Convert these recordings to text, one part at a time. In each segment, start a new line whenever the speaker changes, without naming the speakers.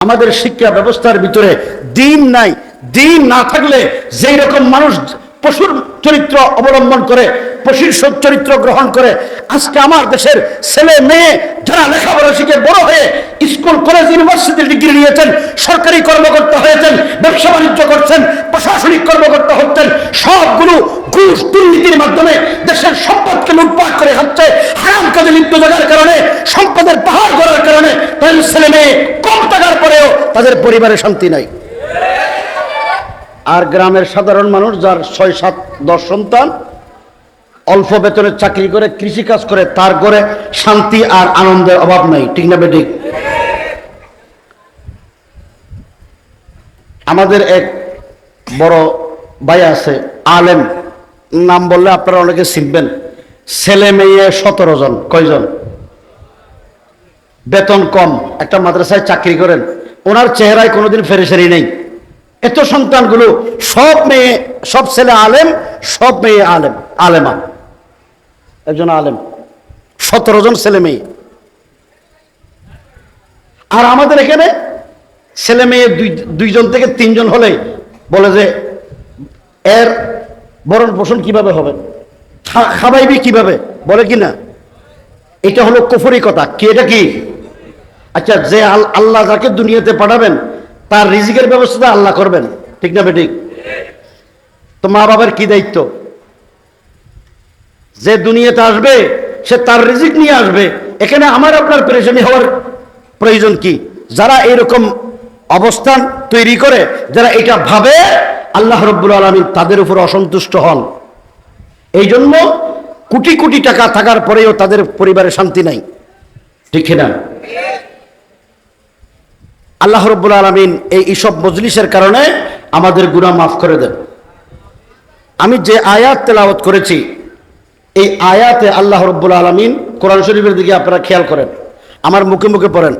আমাদের শিক্ষা ব্যবস্থার ভিতরে দিন নাই। দিন না থাকলে যেই রকম মানুষ পশুর চরিত্র অবলম্বন করে সব চরিত্র গ্রহণ করে আজকে আমার দেশের ছেলে মেয়ে যারা লেখাপড়া শিখে বড় হয়ে স্কুল, কলেজ ইউনিভার্সিটি ডিগ্রি নিয়েছেন, সরকারি কর্মকর্তা হয়েছেন, ব্যবসা বাণিজ্য করছেন, প্রশাসনিক কর্মকর্তা হচ্ছেন, সবগুলো ঘুষ দুর্নীতির মাধ্যমে দেশের সম্পদকে লুটপাট করে খাচ্ছে, হারাম কাজে লিপ্ত থাকার কারণে, সম্পদের পাহাড় করার কারণে তাদের ছেলে মেয়ে কম টাকার পরেও তাদের পরিবারে শান্তি নাই। আর গ্রামের সাধারণ মানুষ যার ছয়, সাত, দশ সন্তান অল্প বেতনের চাকরি করে কৃষি কাজ করে, তার ঘরে শান্তি আর আনন্দের অভাব নাই, ঠিক না বেঠিক? আমাদের এক বড় ভাই আছে, আলেম, নাম বললে আপনারা অনেকে চিনবেন। ছেলে মেয়ে সতেরো জন, কয়জন? বেতন কম, একটা মাদ্রাসায় চাকরি করেন। ওনার চেহারায় কোনোদিন ফেরেসারি নেই। এত সন্তানগুলো সব মেয়ে, সব ছেলে আলেম, সব মেয়ে আলেম, আলেমা। একজন আলেম, সতেরো জন ছেলে মেয়ে। আর আমাদের এখানে ছেলে মেয়ে দুই, দুইজন থেকে তিনজন হলে বলে যে, এর বরণ পোষণ কীভাবে হবে? খা- খাওয়াইবি কীভাবে? বলে কি না? এটা হলো কুফরি কথা। কি এটা কি? আচ্ছা যে আল- আল্লাহ যাকে দুনিয়াতে পাঠাবেন, তার রিজিকের ব্যবস্থা আল্লাহ করবেন। ঠিক না বেঠিক? তো মা বাবার কি দায়িত্ব? যে দুনিয়াতে আসবে, সে তার রিজিক নিয়ে আসবে। এখানে আমার আপনার পেরেশানি হওয়ার প্রয়োজন কি? যারা এরকম অবস্থান তৈরি করে, যারা এটা ভাবে, আল্লাহ রব্বুল আলমী তাদের উপর অসন্তুষ্ট হন। এই জন্য কোটি কোটি টাকা থাকার পরেও তাদের পরিবারে শান্তি নাই। ঠিক না আল্লাহ রব্বুল আলমিন এই ইসব মজলিসের কারণে আমাদের গুনাহ মাফ করে দেন। আমি যে আয়াত তেলাওয়াত করেছি এই আয়াতে আল্লাহ রব্বুল আলমিন কোরআন শরীফের দিকে আপনারা খেয়াল করেন। আমার মুখে মুখে পড়েন।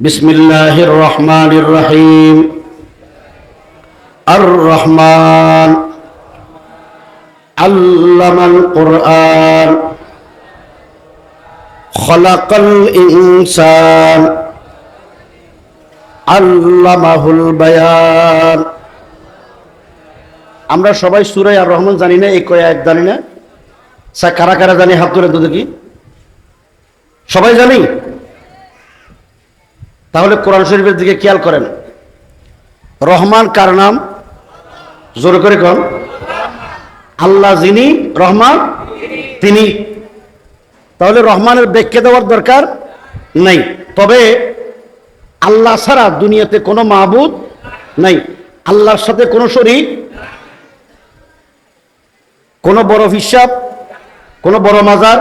বিসমিল্লাহির রহমানির রহিম। আর রহমান আল্লামাল কোরআন। খলাকাল ইনসান। আল্লামাহুল বায়ান। আমরা সবাই সুরাই আর রহমান জানি না, এই কয় এক জানি না। স্যার, কারা কারা জানি হাত তুলে তো দেখি? সবাই জানি? তাহলে কোরআন শরীফের দিকে খেয়াল করেন। রহমান কার নাম? জোর করে কন। আল্লাহ যিনি, রহমান তিনি। তাহলে রহমানের ব্যাখ্যা দেওয়ার দরকার নেই। তবে আল্লাহ ছাড়া দুনিয়াতে কোনো মাহবুদ নাই। আল্লাহর সাথে কোনো শরীক, কোনো বড় হিসাব কোনো বড় মাজার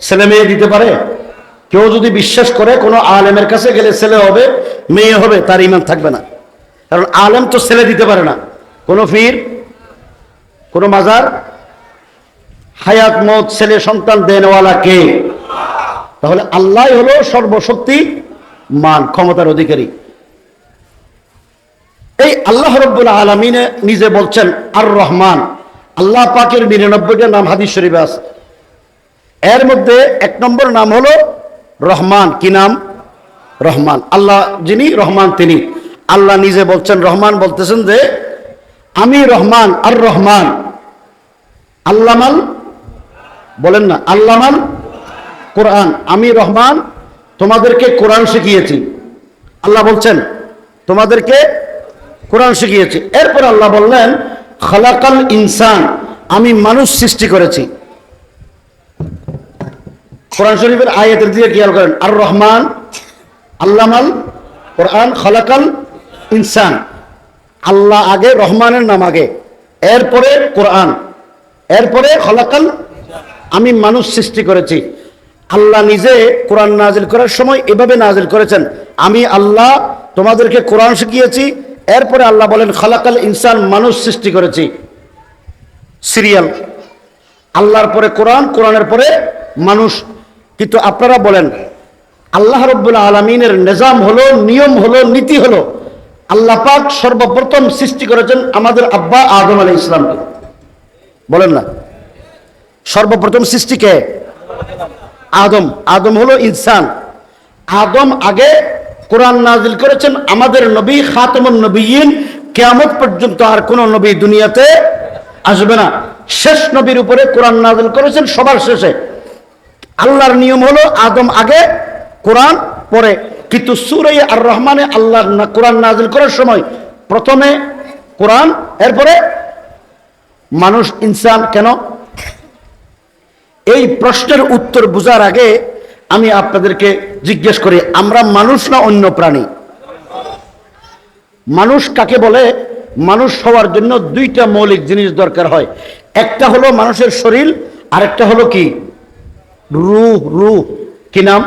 ছেলে মেয়ে দিতে পারে? কেউ যদি বিশ্বাস করে কোনো আলেমের কাছে গেলে ছেলে হবে, মেয়ে হবে, তার ইমান থাকবে না। কারণ আলেম তো ছেলে দিতে পারে না। কোনো ফির কোনো মাজার, হায়াত, মত, ছেলে, সন্তান, দেনওয়ালা কে? তাহলে আল্লাহ হলো সর্বশক্তি মান, ক্ষমতার অধিকারী। এই আল্লাহ রব্বুল আলমিনে নিজে বলছেন আর রহমান আল্লাহ পাকের নিরানব্বইটা নাম হাদিস শরীফে আছে। এর মধ্যে এক নম্বর নাম হলো রহমান। কি নাম? রহমান। আল্লাহ যিনি রহমান, তিনি। আল্লাহ নিজে বলছেন, রহমান বলতেছেন যে, আমি রহমান, আর রহমান। আল্লামাল বলেন না আল্লামাল কোরআন। আমি রহমান, তোমাদেরকে কোরআন শিখিয়েছি। আল্লাহ বলছেন, তোমাদেরকে কোরআন শিখিয়েছি। এরপর আল্লাহ বললেন খালাকাল ইনসান, আমি মানুষ সৃষ্টি করেছি। কোরআন শরীফের আয়াতের দিকে খেয়াল করেন, আর রহমান, আল্লামাল, কোরআন খালাকাল ইনসান। আল্লাহ আগে, রহমানের নাম আগে, এরপরে কোরআন, এরপরে খলাকাল। আমি মানুষ সৃষ্টি করেছি। আল্লাহ নিজে কোরআন নাজিল করার সময় এভাবে নাজিল করেছেন, আমি আল্লাহ তোমাদেরকে কোরআন শিখিয়েছি এরপরে আল্লাহ বলেন, খালাকাল ইনসান, মানুষ সৃষ্টি করেছি। সিরিয়াল। আল্লাহর পরে কোরআন, কোরআনের পরে মানুষ। কিন্তু আপনারা বলেন, আল্লাহ রব্বুল আলমিনের নিজাম হলো, নিয়ম হলো, নীতি হলো, আল্লাহ পাক সর্বপ্রথম সৃষ্টি করেছেন আমাদের আব্বা আদম আলী ইসলামকে বলেন না। সর্বপ্রথম সৃষ্টি কে? আদম। আদম হলো ইনসান। আদম আগে কোরআন নাজিল করেছেন, আমাদের নবী খাতমুন নবীন কেয়ামত পর্যন্ত আর কোন নবী দুনিয়াতে আসবে না। শেষ নবীর উপরে কোরআন নাজিল করেছেন সবার শেষে। আল্লাহর নিয়ম হলো আদম আগে কোরআন পরে কিন্তু সুরাই আর রহমানে আল্লাহ কোরআন নাজিল করার সময় প্রথমে কোরআন, এরপরে মানুষ, ইনসান কেন? এই প্রশ্নের উত্তর বোঝার আগে আমি আপনাদেরকে জিজ্ঞেস করি, আমরা মানুষ না অন্য প্রাণী? মানুষ কাকে বলে? মানুষ হওয়ার জন্য দুইটা মৌলিক জিনিস দরকার হয়। একটা হলো মানুষের শরীর, আরেকটা হলো কি? রু রু কি নাম?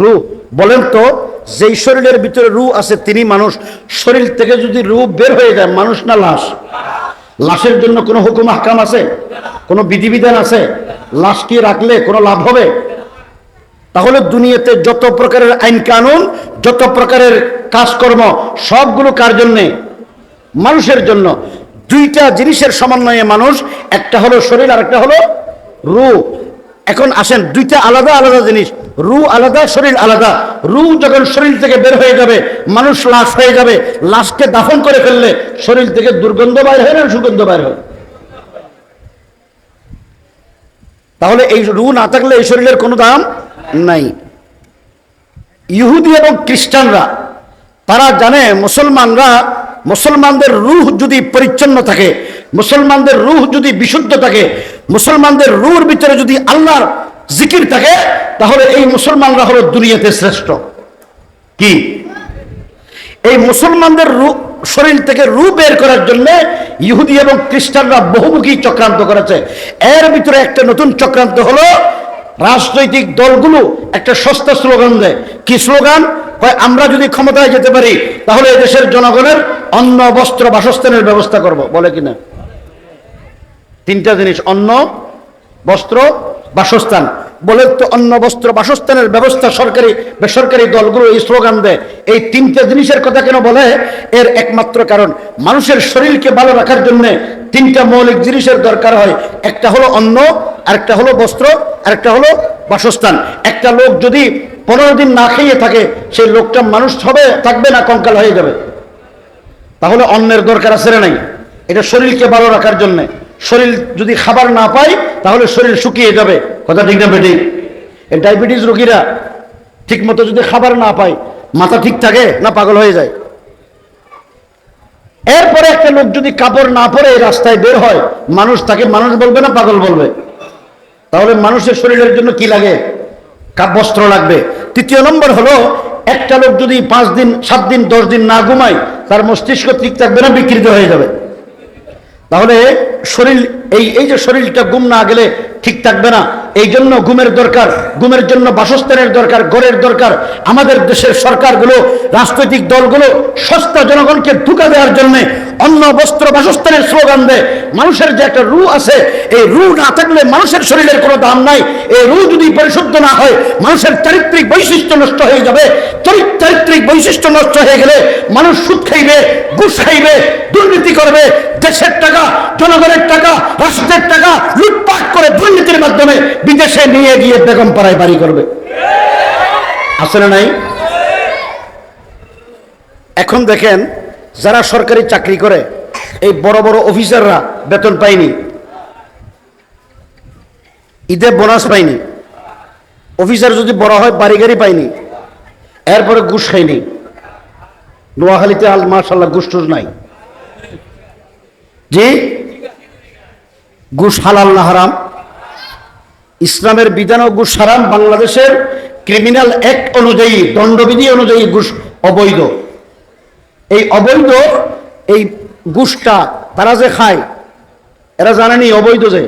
রু বলেন তো, যেই শরীরের ভিতরে রু আছে, তিনি মানুষ। শরীর থেকে যদি রু বের হয়ে যায়, মানুষ না লাশ? লাশের জন্য কোনো হুকুম হাকাম আছে? কোনো বিধিবিধান আছে? লাশ কি রাখলে কোনো লাভ হবে? তাহলে দুনিয়াতে যত প্রকারের আইন কানুন, যত প্রকারের কাজকর্ম, সবগুলো কার জন্যে? মানুষের জন্য। দুইটা জিনিসের সমন্বয়ে মানুষ, একটা হলো শরীর আর একটা হলো রু এখন আসেন, দুইটা আলাদা আলাদা জিনিস। রু আলাদা, শরীর আলাদা। রু যখন শরীর থেকে বের হয়ে যাবে, মানুষ লাশ হয়ে যাবে। লাশকে দাফন করে ফেললে শরীর থেকে দুর্গন্ধ বাইর হয় না, সুগন্ধ বাইর হয়? তাহলে এই রু না থাকলে এই শরীরের কোনো দাম নাই। ইহুদি এবং খ্রিস্টানরা, তারা জানে মুসলমানরা, মুসলমানদের রুহ যদি পরিচ্ছন্ন থাকে, মুসলমানদের রুহ যদি বিশুদ্ধ থাকে, মুসলমানদের রুহর ভিতরে যদি আল্লাহর জিকির থাকে, তাহলে এই মুসলমানরা হলো দুনিয়াতে শ্রেষ্ঠ। কি? এই মুসলমানদের শরীর থেকে রু বের করার জন্য ইহুদি এবং খ্রিস্টানরা বহুমুখী চক্রান্ত করেছে। এর ভিতরে একটা নতুন চক্রান্ত হলো রাজনৈতিক দলগুলো একটা সস্তা স্লোগান দেয়। কি স্লোগান? হয় আমরা যদি ক্ষমতায় যেতে পারি, তাহলে দেশের জনগণের অন্ন, বস্ত্র, বাসস্থানের ব্যবস্থা করব। বলে কিনা? তিনটা জিনিস, অন্ন, বস্ত্র, বাসস্থান। বলে তো অন্ন, বস্ত্র, বাসস্থানের ব্যবস্থা সরকারি, বেসরকারি দলগুলো এই স্লোগান দেয়। এই তিনটা জিনিসের কথা কেন বলে? এর একমাত্র কারণ, মানুষের শরীরকে ভালো রাখার জন্য তিনটা মৌলিক জিনিসের দরকার হয়। একটা হলো অন্ন আরেকটা হলো বস্ত্র, আরেকটা হলো বাসস্থান। একটা লোক যদি পনেরো দিন না খেয়ে থাকে, সেই লোকটা মানুষ হবে, থাকবে না, কঙ্কাল হয়ে যাবে। তাহলে অন্যের দরকার আছে নাই? এটা শরীরকে ভালো রাখার জন্য। শরীর যদি খাবার না পায়, তাহলে শরীর শুকিয়ে যাবে। কথা ঠিক না বেটি? ডায়াবেটিস রোগীরা ঠিক মতো যদি খাবার না পায়, মাথা ঠিক থাকে না, পাগল হয়ে যায়। এরপরে একটা লোক যদি কাপড় না পরে রাস্তায় বের হয়, মানুষ তাকে মানুষ বলবে না পাগল বলবে? তাহলে মানুষের শরীরের জন্য কি লাগে? কাব্যস্ত্র লাগবে। তৃতীয় নম্বর হলো, একটা লোক যদি পাঁচ দিন, সাত দিন, দশ দিন না ঘুমায়, তার মস্তিষ্ক ঠিক থাকবে না, বিকৃত হয়ে যাবে। তাহলে শরীর এই এই যে শরীরটা ঘুম না গেলে ঠিক থাকবে না, এই জন্য ঘুমের দরকার, ঘুমের জন্য বাসস্থানের দরকার, ঘরের দরকার। আমাদের দেশের সরকারগুলো, রাজনৈতিক দলগুলো সস্তা জনগণকে ধোকা দেওয়ার জন্য অন্ন, বস্ত্র, বাসস্থানের স্লোগান দেয়। মানুষের যে একটা রু আছে, এই রু না থাকলে মানুষের শরীরের কোনো দাম নাই। এই রু যদি পরিশুদ্ধ না হয়, মানুষের চারিত্রিক বৈশিষ্ট্য নষ্ট হয়ে যাবে। চারিত্রিক বৈশিষ্ট্য নষ্ট হয়ে গেলে মানুষ সুদ খাইবে, ঘুষ খাইবে, দুর্নীতি করবে। দেশের টাকা, জনগণের টাকা রাষ্ট্রের টাকা লুটপাট করে দুর্নীতির মাধ্যমে বিদেশে নিয়ে গিয়ে বেগম পাড়ায় বাড়ি করবে। আছে না নাই? এখন দেখেন, যারা সরকারি চাকরি করে, এই বড় বড় অফিসাররা বেতন পায়নি। ঈদে বোনাস পায়নি। অফিসার যদি বড় হয় বাড়ি গাড়ি পায়নি। এরপরে ঘুষ খায়নি। নোয়াখালীতে আল মার্শাল্লাহ ঘুষ টুস নাই। জি? ঘুষ হালাল না হারাম। ইসলামের বিধান ও ঘুষ হারাম, বাংলাদেশের ক্রিমিনাল অ্যাক্ট অনুযায়ী, দণ্ডবিধি অনুযায়ী ঘুষ অবৈধ। এই অবৈধ, এই ঘুষটা তারা যে খায়, এরা জানেনি অবৈধ যে।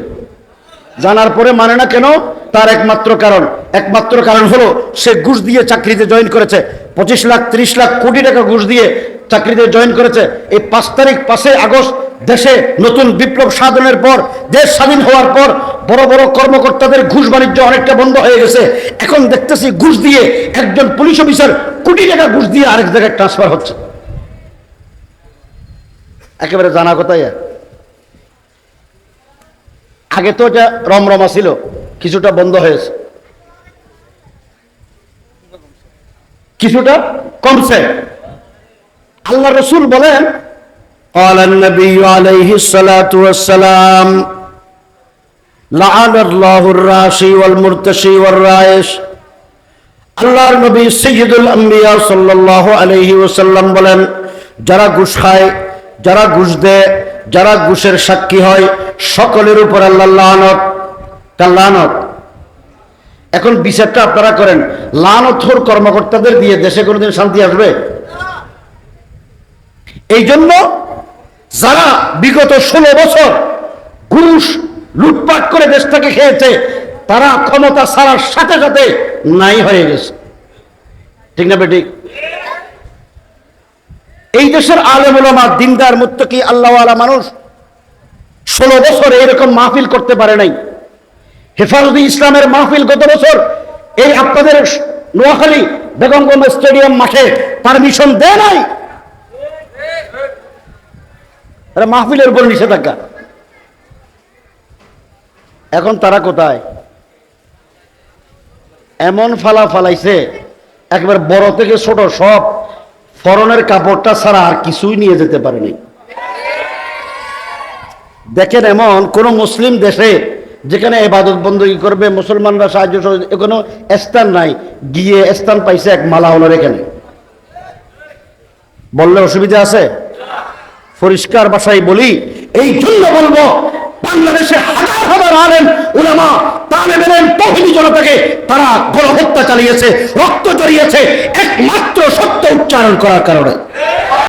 জানার পরে মানে না কেন? তার একমাত্র কারণ। একমাত্র কারণ হলো, সে ঘুষ দিয়ে চাকরিতে জয়েন করেছে। পঁচিশ লাখ, ত্রিশ লাখ কোটি টাকা ঘুষ দিয়ে চাকরিতে জয়েন করেছে। এই পাঁচ তারিখ পাঁচই আগস্ট দেশে নতুন বিপ্লব সাধনের পর, দেশ স্বাধীন হওয়ার পর বড় বড় কর্মকর্তাদের ঘুষ বাণিজ্য অনেকটা বন্ধ হয়ে গেছে। এখন দেখতেছি ঘুষ দিয়ে একজন পুলিশ অফিসার কোটি টাকা ঘুষ দিয়ে আরেক জায়গায় ট্রান্সফার হচ্ছে। একেবারে জানা কথাই আগে তো এটা রমরমা ছিল, কিছুটা বন্ধ হয়েছে। কিছুটা কমছে। আল্লাহ রসুল বলেন قال النبي عليه الصلاة والسلام لعن الله الراشي والمرتشي والرائش আল্লাহর নবী সৈয়দুল আম্বিয়া সাল্লাল্লাহু আলাইহি ওয়াসাল্লাম বলেন যারা ঘুষ খায় যারা ঘুষ দেয় যারা ঘুষের সাক্ষী হয় সকলের উপর আল্লাহ লানত তার লানত এখন বিচারটা আপনারা করেন লানতহর কর্মকর্তাদের দিয়ে দেশে কোনোদিন শান্তি আসবে এই জন্য যারা বিগত ষোলো বছর ঘুষ লুটপাট করে দেশটাকে খেয়েছে, তারা ক্ষমতা ছাড়ার সাথে সাথে নাই হয়ে গেছে। ঠিক না বেটি? এই দেশের আলেম দিনদার, মুত্তকি, আল্লাহওয়ালা মানুষ ষোলো বছর এরকম মাহফিল করতে পারে নাই। হেফাজতে ইসলামের মাহফিল গত বছর এই আপনাদের নোয়াখালী বেগমগঞ্জ স্টেডিয়াম মাঠে পারমিশন দেয় নাই। তারা মাহফিলের উপর নিষেধাজ্ঞা। এখন তারা কোথায়? এমন ফালা ফালাইছে, একবার বড় থেকে ছোট সব ফরনের কাপড়টা ছাড়া আর কিছুই নিয়ে যেতে পারেনি। দেখেন এমন কোন মুসলিম দেশে যেখানে এবাদত বন্দী করবে, মুসলমানরা সাহায্য কোনো স্থান নাই, গিয়ে স্থান পাইছে এক মালা হলোর এখানে। বললে অসুবিধা আছে? পরিষ্কার ভাষায় বলি, এই জন্য বলব, বাংলাদেশে হাজার হাজার আলেন উলামা তালেব এলেম তহিদি জনতাকে তারা গণহত্যা চালিয়েছে, রক্ত জড়িয়েছে, একমাত্র সত্য উচ্চারণ করার কারণে।